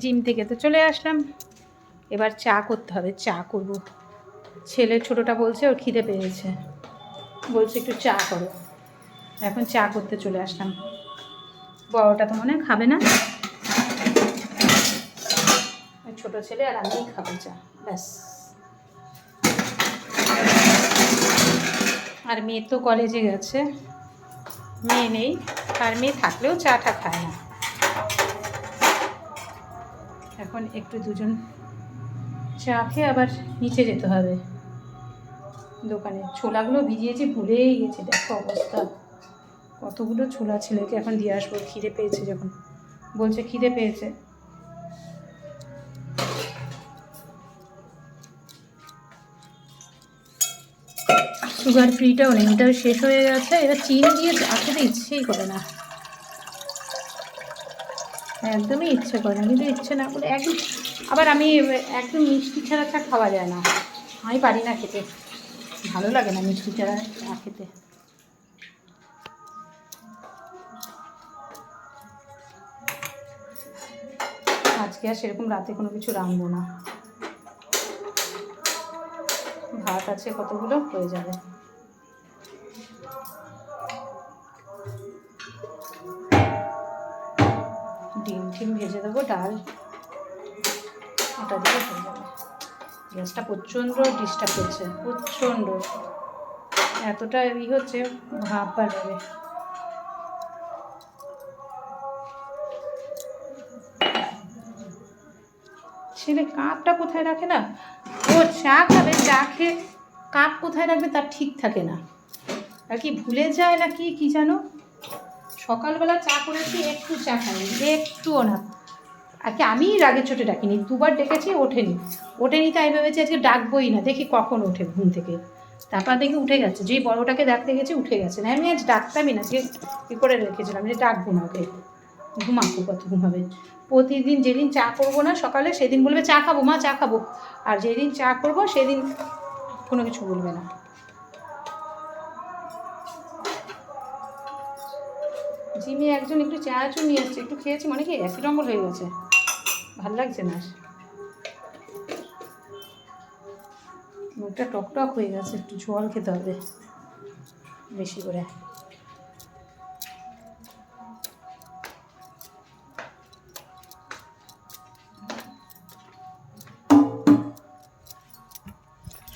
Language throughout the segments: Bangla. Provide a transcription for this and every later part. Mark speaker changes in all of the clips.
Speaker 1: জিম থেকে। তো চলে আসলাম। এবার চা করতে হবে, চা করব। ছেলে ছোটোটা বলছে, ওর খিদে পেয়েছে। বলছে, একটু চা করো। এখন চা করতে চলে আসলাম। বড়টা তো মনে খাবে না। ছোটো ছেলে আর আমিই খাব চা, ব্যাস। আর মেয়ে তো কলেজে গেছে। মেয়ে নেই, আর মেয়ে থাকলেও চাটা খায় না। এখন একটু দুজন চা খেয়ে আবার নিচে যেতে হবে। দোকানে ছোলাগুলো ভিজিয়েছি, ভুলেই গেছি। দেখো অবস্থা। কতগুলো ছোলা ছেলেকে এখন দিয়ে আসব, খিদে পেয়েছে যখন। বলছে খিদে পেয়েছে। সুগার ফ্রিটাও নেই এটাও শেষ হয়ে গেছে। এটা চিনি দিয়ে খেতে ইচ্ছেই করে না। একদমই ইচ্ছে করে না, কিন্তু ইচ্ছে না করে একদম, আবার আমি একদম মিষ্টি ছাড়া চা খাওয়া যায় না। আমি পারি না খেতে। ভালো লাগে না মিষ্টি ছাড়া চা খেতে। আজকে আর সেরকম রাতে কোনো কিছু রাঁধবো না। ভাত আছে কতগুলো? হয়ে যাবে। ডিম টিম ভেজে দেবো, ডাল। ওটা দিয়ে হয়ে যাবে। গ্যাসটা প্রচণ্ড ডিস্টার্ব করছে, প্রচণ্ড। এতটা ই হচ্ছে, ভাব বার হবে। ছেলে কাপটা কোথায় রাখে না? ও চা খাবে, চা খেয়ে কাপ কোথায় রাখবে তার ঠিক থাকে না। আর কি ভুলে যায় না কি কি জানো? সকালবেলা চা করেছি, একটু চা খাইনি। একটুও না। আজকে আমি রাগে চোটে ডাকিনি, দুবার ডেকেছি, ওঠেনি। ওঠেনি তাই ভেবেছি আজকে ডাকবোই না, দেখি কখন ওঠে ঘুম থেকে। তারপর দেখি উঠে গেছে, যেই বড়োটাকে ডাকতে গেছে উঠে গেছে। না, আমি আজ ডাকতামই না আজকে কী করে রেখেছিলাম, যে ডাকবো না ওকে। ঘুমাবো কত ঘুমাবে। প্রতিদিন যেদিন চা করব না সকালে, সেদিন বলবে চা খাব, মা চা খাব। আর যেদিন চা করব, সেদিন কোনো কিছু বলবে না। জিমে একজন একটু চা চু নিয়ে আসছে, একটু খেয়েছি মানে কি অ্যাসিড অম্বল হয়ে গেছে। ভালো লাগছে না মুখটা টক টক হয়ে গেছে, একটু জল খেতে হবে বেশি করে।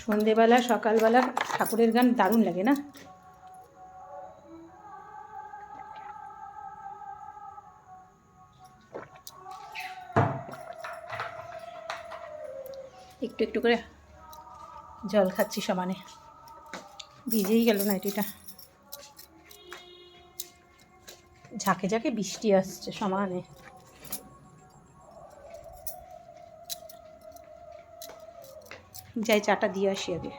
Speaker 1: সন্ধেবেলা, সকালবেলা ঠাকুরের গান দারুণ লাগে না? একটু একটু করে জল খাচ্ছি সমানে। ভিজেই গেল না এটিটা ঝাঁকে ঝাঁকে বৃষ্টি আসছে সমানে। যাই চাটা দিয়ে আসি আগে।